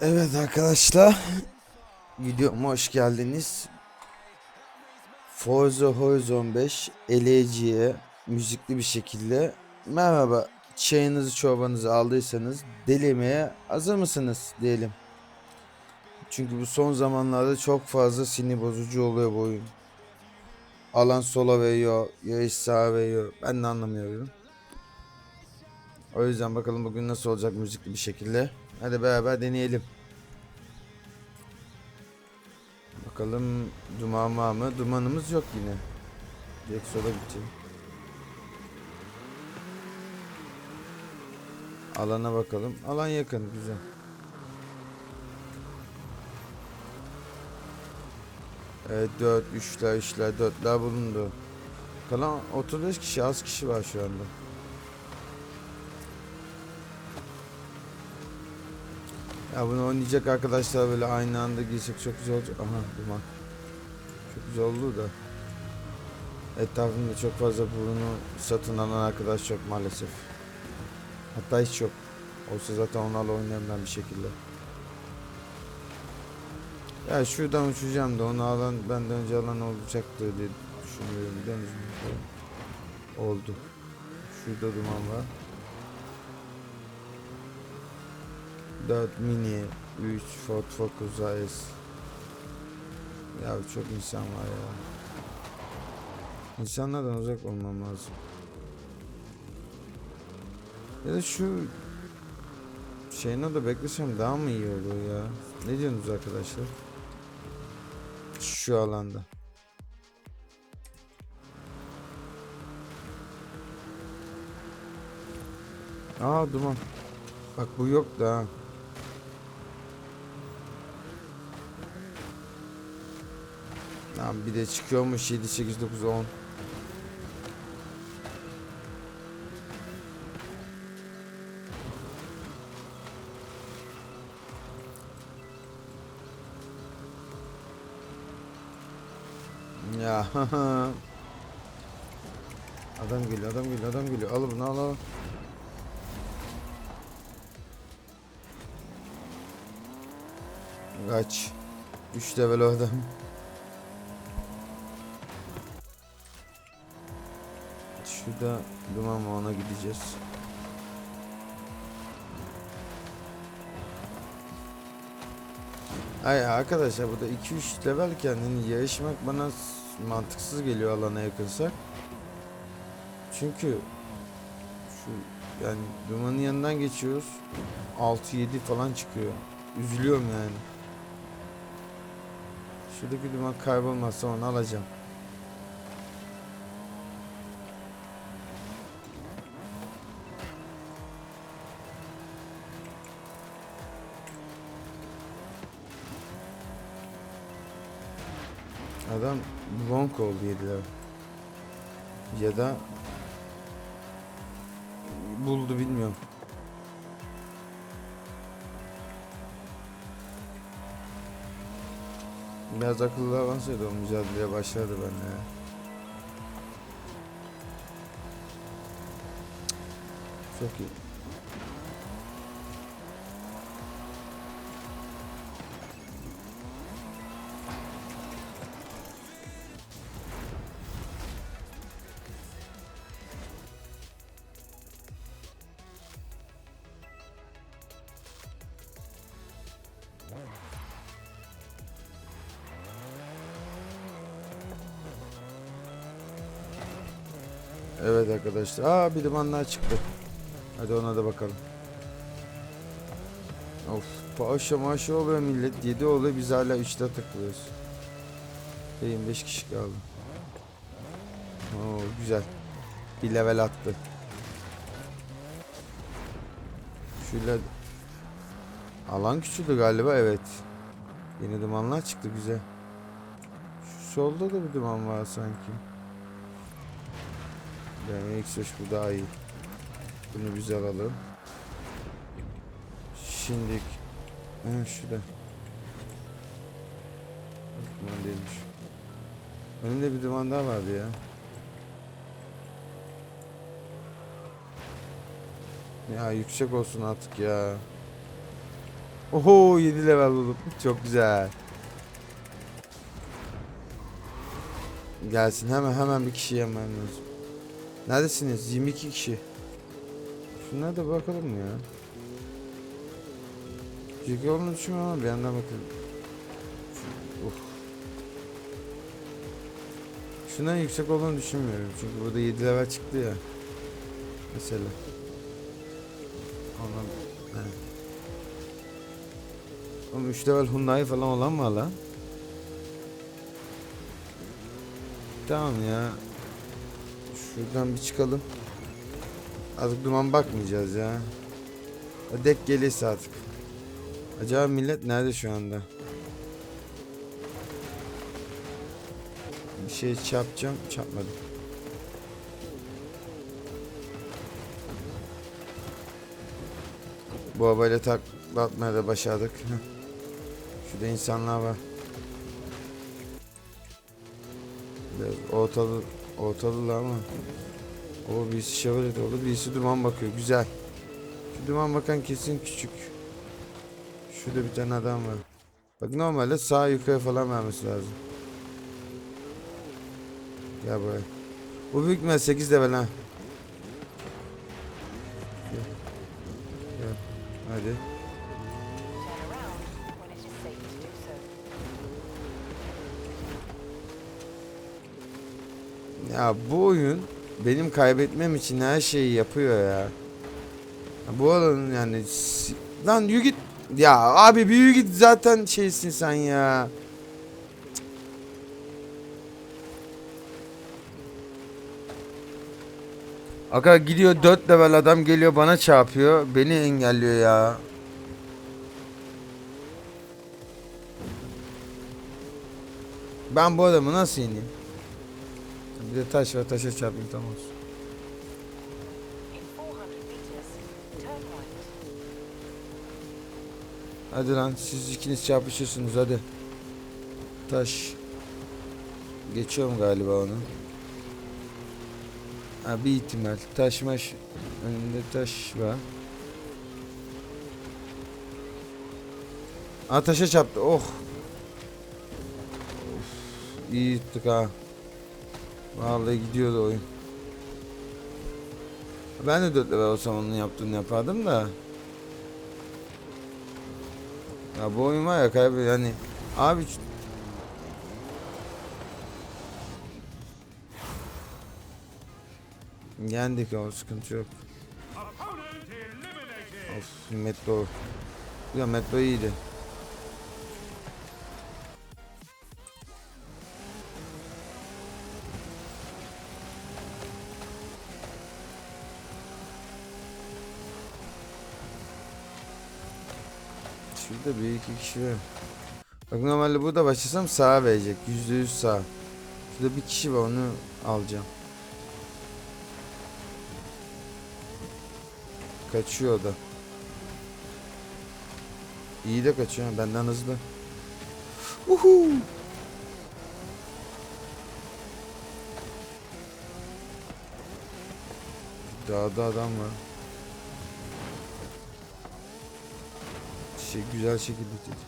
Evet arkadaşlar. Videoma hoş geldiniz. Forza Horizon 5 eleciye müzikli bir şekilde merhaba çayınızı çorbanızı aldıysanız delemeye hazır mısınız diyelim. Çünkü bu son zamanlarda çok fazla sinir bozucu oluyor bu oyun. Alan sola veriyor, yarış sağa veriyor. Ben de anlamıyorum. O yüzden bakalım bugün nasıl olacak müzikli bir şekilde. Hadi beraber deneyelim. Bakalım duman var mı? Dumanımız yok yine. Direkt sola gideceğim. Alana bakalım. Alan yakın güzel. Evet 4, 3'ler, 3'ler, 4'ler bulundu. Kalan 35 kişi az kişi var şu anda. Ya bunu oynayacak arkadaşlar böyle aynı anda girsek çok güzel olacak. Aha duman. Çok güzel oldu da. Etrafımda çok fazla bunu satın alan arkadaş çok maalesef. Hatta hiç yok. Olsa zaten onlarla oynarım ben bir şekilde. Ya şuradan uçacağım da onu alan benden önce alan olacaktır diye düşünüyorum biliyor musun? Oldu. Şurada duman var. 4 mini 3 Ford Focus AS Ya çok insan var ya. İnsanlardan uzak olmam lazım. Ya da şu Şeyin orada beklesem daha mı iyi olur ya? Ne diyorsunuz arkadaşlar? Şu alanda. Aa duman. Bak bu yok da ha. Lan bir de çıkıyormuş 7 8 9 10. Ya Adam geliyor, adam geliyor, adam geliyor. Al bunu, al al. Kaç. 3 level adam. Şurada duman ona gideceğiz. Ay arkadaşlar burada 2-3 levelken hani yarışmak bana mantıksız geliyor alana yakınsak. Çünkü şu yani dumanın yanından geçiyoruz. 6-7 falan çıkıyor. Üzülüyorum yani. Şuradaki duman kaybolmazsa onu alacağım. Adam long oldu yediler. Ya da buldu bilmiyorum. Biraz akıllı avansaydı o mücadeleye başlardı benimle ya. Çok iyi. Evet arkadaşlar. Aa bir dumanlar çıktı. Hadi ona da bakalım. Of paşa maşa oluyor millet 7 oluyor biz hala 3'te takılıyoruz. 25 kişi kaldı. Oo güzel. Bir level attı. Şöyle alan küçüldü galiba evet. Yeni dumanlar çıktı güzel. Şu solda da bir duman var sanki. Yani X3 bu daha iyi. Bunu biz alalım. Şimdi ha şurada. Duman değilmiş. Önümde bir duman daha vardı ya. Ya yüksek olsun artık ya. Oho 7 level buldum. Çok güzel. Gelsin hemen hemen bir kişi yemem lazım. Neredesiniz? 22 kişi. Şunlara da bakalım ya. Yüksek olduğunu düşünmüyorum ama bir yandan bakın. Uf. Şundan yüksek olduğunu düşünmüyorum. Çünkü burada 7 level çıktı ya. Mesela. Ondan, evet. Oğlum 3 level Hyundai falan olan var lan. Tamam ya. Şuradan bir çıkalım. Artık duman bakmayacağız ya. Dek gelirse artık. Acaba millet nerede şu anda? Bir şey çarpacağım, çarpmadım. Bu arabayla takla atmaya da başardık. Şurada insanlar var. Biraz ortalı, ortalılar ama. O birisi Chevrolet oldu, birisi duman bakıyor. Güzel. Şu duman bakan kesin küçük. Şurada bir tane adam var. Bak normalde sağ yukarı falan vermesi lazım. Gel buraya. Bu büyük mü 8 level ha. Gel. Gel. Hadi. Ya bu oyun benim kaybetmem için her şeyi yapıyor ya. Ya Bu alanın yani lan yürü git. Ya abi bir yürü git zaten şeysin sen ya. Aga gidiyor 4 level adam geliyor bana çarpıyor. Beni engelliyor ya. Ben bu adamı nasıl yeneyim? Bir de taş var taşa çarpayım tamam olsun. In 400 meters, turn right. Hadi lan siz ikiniz çarpışırsınız hadi. Taş. Geçiyorum galiba onu. Ha bir ihtimal. Taş maş. Önünde taş var. Ha taşa çarptı. Oh. Of, iyi gittik ha. Vallahi gidiyordu oyun. Ben de 4 level olsam onun yaptığını yapardım da. Ya bu oyun var ya kaybı yani abi Yendik o sıkıntı yok. Of metro. Ya metro iyiydi. Şurada bir iki kişi var. Bak normalde burada başlasam sağa verecek. Yüzde yüz sağ. Şurada bir kişi var onu alacağım. Kaçıyor da. İyi de kaçıyor. Benden hızlı. Uhu. Dağda adam var. Şey güzel şekilde tetik.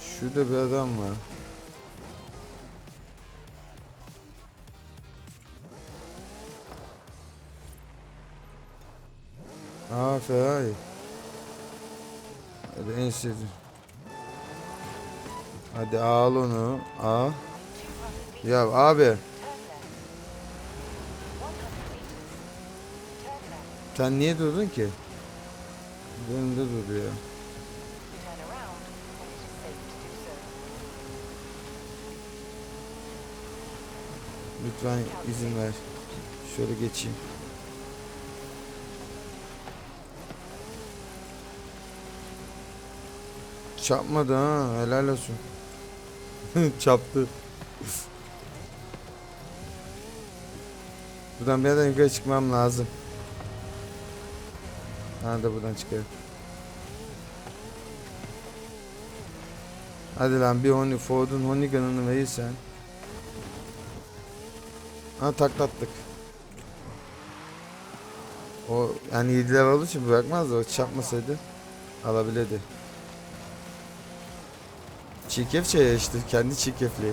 Şurada bir adam var. Aa Ferrari. Hadi en sevdiğim. Hadi al onu. Al. 200 meters, Ya abi turn left. 100 meters, turn left. sen niye durdun ki? Önümde duruyor. Lütfen izin ver. Şöyle geçeyim. Çarpmadı ha. Helal olsun. Çarptı. Buradan bir yerden yukarı çıkmam lazım. Ha da buradan çıkıyor. Hadi lan bir Honi Ford'un Honigan'ını verirsen. Ha taklattık. O yani 7 level olduğu için bırakmaz da o çarpmasaydı alabilirdi. Çirkef çaya işte kendi çirkefliği.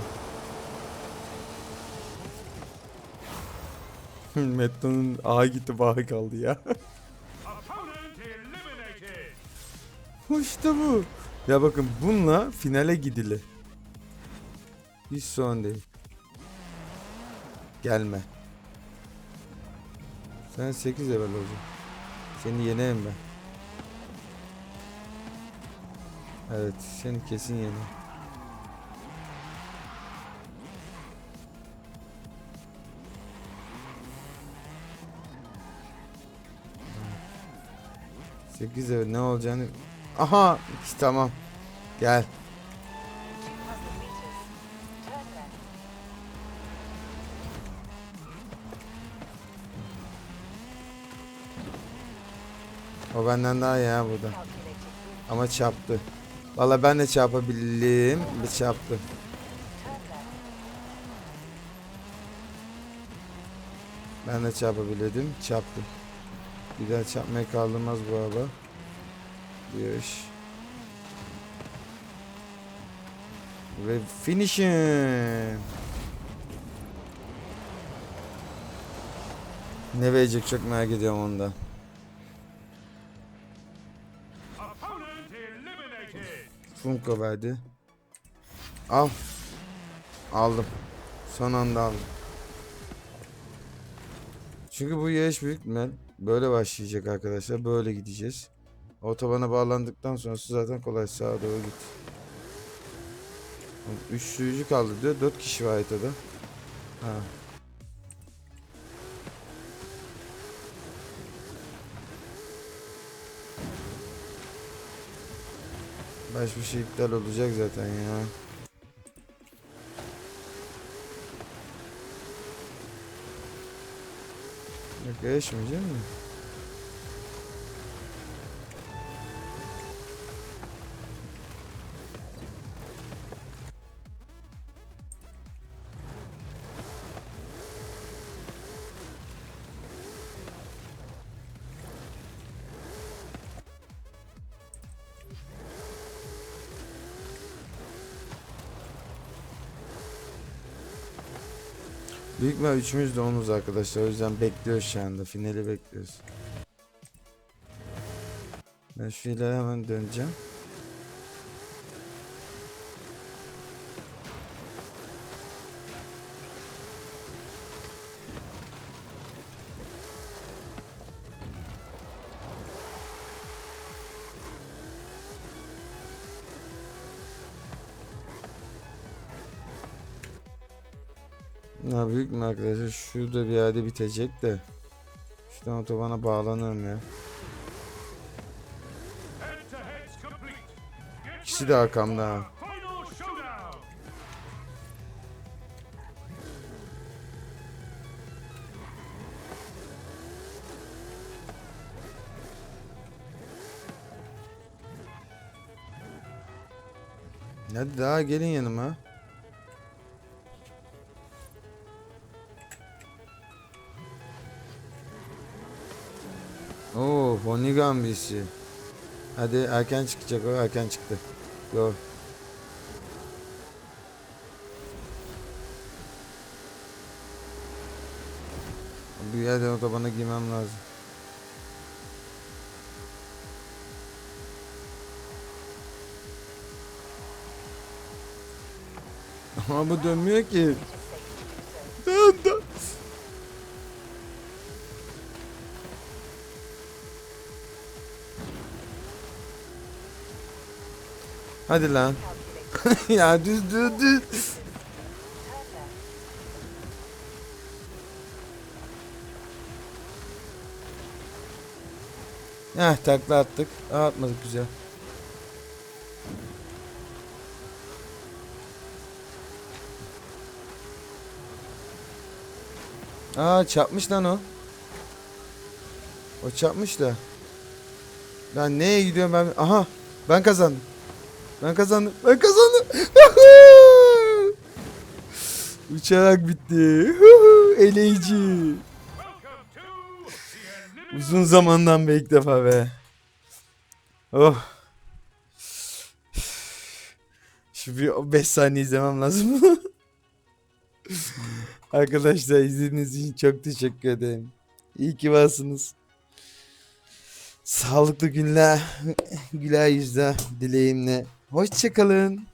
Metto'nun ağa gitti bağı kaldı ya. işte bu. Ya bakın bununla finale gidilir. Hiç sorun değil. Gelme. Sen 8 level olacaksın. Seni yenerim ben. Evet, seni kesin yenerim. Sekiz level ne olacağını... Aha! Tamam. Gel. O benden daha iyi ya burada. Ama çarptı. Valla ben de çarpabildim. Bir çarptı. Ben de çarpabildim. Çarptı. Bir daha çarpmaya kaldırmaz bu araba. Bir iş. Ve finishing. Ne verecek çok merak ediyorum eliminated. Funko verdi. Al. Aldım. Son anda aldım. Çünkü bu yarış büyük ihtimal böyle başlayacak arkadaşlar. Böyle gideceğiz. Otobana bağlandıktan sonrası zaten kolay sağa doğru git. 3 sürücü kaldı diyor. 4 kişi var haritada. Ha. Baş bir şey iptal olacak zaten ya. Yok yaşmayacak mı? Büyük ihtimal üçümüz de onuz arkadaşlar. O yüzden bekliyoruz şu anda. Finali bekliyoruz. Ben şu hemen döneceğim. Ya büyük mü arkadaşlar? Şurada bir yerde bitecek de. Şuradan otobana bağlanırım ya. İkisi de arkamda. Hadi daha gelin yanıma. Oo, Honigan birisi. Hadi erken çıkacak o erken çıktı. Go. Bir yerden otobana girmem lazım. Ama bu dönmüyor ki. Hadi lan. Ya düz düz düz. Heh takla attık. Aa, atmadık güzel. Aa çarpmış lan o. O çarpmış da. Lan neye gidiyorum ben? Aha ben kazandım. Ben kazandım. Ben kazandım. Uçarak bitti. Eleyici. Uzun zamandan beri ilk defa be. Oh. Şu bir 5 saniye izlemem lazım. Arkadaşlar izlediğiniz için çok teşekkür ederim. İyi ki varsınız. Sağlıklı günler, güler yüzler dileğimle. Hoşçakalın.